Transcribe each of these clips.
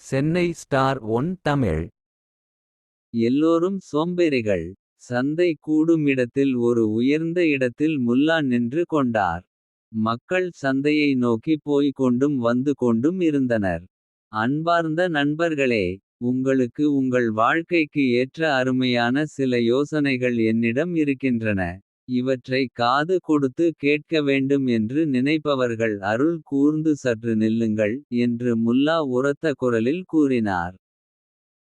Chennai star one Tamil. எல்லோரும் சோம்பேறிகள். சந்தை கூடும் இடத்தில் ஒரு உயர்ந்த இடத்தில் முல்லா நின்று கொண்டார். மக்கள் சந்தையை நோக்கி போய்க் கொண்டும் வந்து கொண்டும் இருந்தனர். அன்பார்ந்த நண்பர்களே உங்களுக்கு உங்கள் வாழ்க்கைக்கு ஏற்ற அருமையான சில யோசனைகள் என்னிடம் இருக்கின்றன. இவற்றை காது கொடுத்து கேட்க வேண்டும் என்று நினைப்பவர்கள் அருள் கூர்ந்து சற்று நில்லுங்கள். என்று முல்லா உரத்த குரலில் கூறினார்.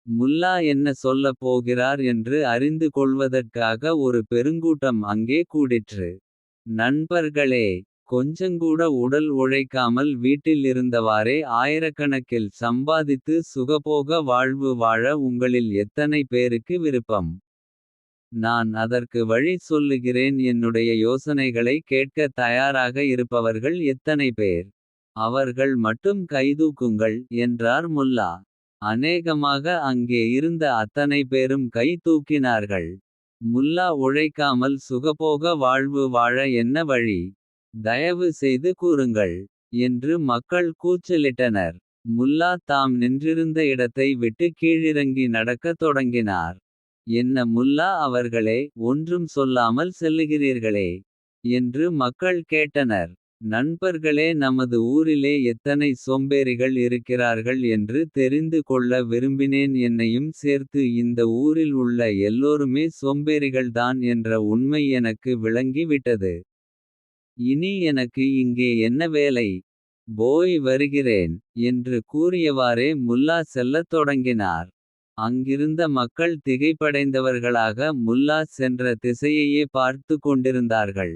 முல்லா என்ன சொல்லப் போகிறார் என்று அறிந்து கொள்வதற்காக ஒரு பெருங்கூட்டம் அங்கே கூடிற்று. நண்பர்களே கொஞ்சங்கூட உடல் உழைக்காமல் வீட்டில் இருந்தவாறே ஆயிரக்கணக்கில் சம்பாதித்து சுகபோக வாழ்வு வாழ உங்களில் எத்தனை பேருக்கு விருப்பம். நான் அதற்கு வழி சொல்லுகிறேன் என்னுடைய யோசனைகளை கேட்க தயாராக இருப்பவர்கள் எத்தனை பேர். அவர்கள் மட்டும் கைதூக்குங்கள் என்றார் முல்லா. அநேகமாக அங்கே இருந்த அத்தனை பேரும் கை தூக்கினார்கள். முல்லா உழைக்காமல் சுகபோக வாழ்வு வாழ என்ன வழி. தயவு செய்து கூறுங்கள். என்று மக்கள் கூச்சலிட்டனர். முல்லா தாம் நின்றிருந்த இடத்தை விட்டு கீழிறங்கி நடக்கத் தொடங்கினார். என்ன முல்லா அவர்களே ஒன்றும் சொல்லாமல் செல்லுகிறீர்களே. என்று மக்கள் கேட்டனர். நண்பர்களே நமது ஊரிலே எத்தனை சோம்பேறிகள் இருக்கிறார்கள் என்று தெரிந்து கொள்ள விரும்பினேன் என்னையும் சேர்த்து இந்த ஊரில் உள்ள எல்லோருமே சோம்பேறிகள்தான் என்ற உண்மை எனக்கு விளங்கி விட்டது. இனி எனக்கு இங்கே என்ன வேலை. போய் வருகிறேன். என்று கூறியவாறே முல்லா செல்லத் தொடங்கினார். அங்கிருந்த மக்கள் திகைப்படைந்தவர்களாக முல்லா சென்ற திசையையே பார்த்து கொண்டிருந்தார்கள்.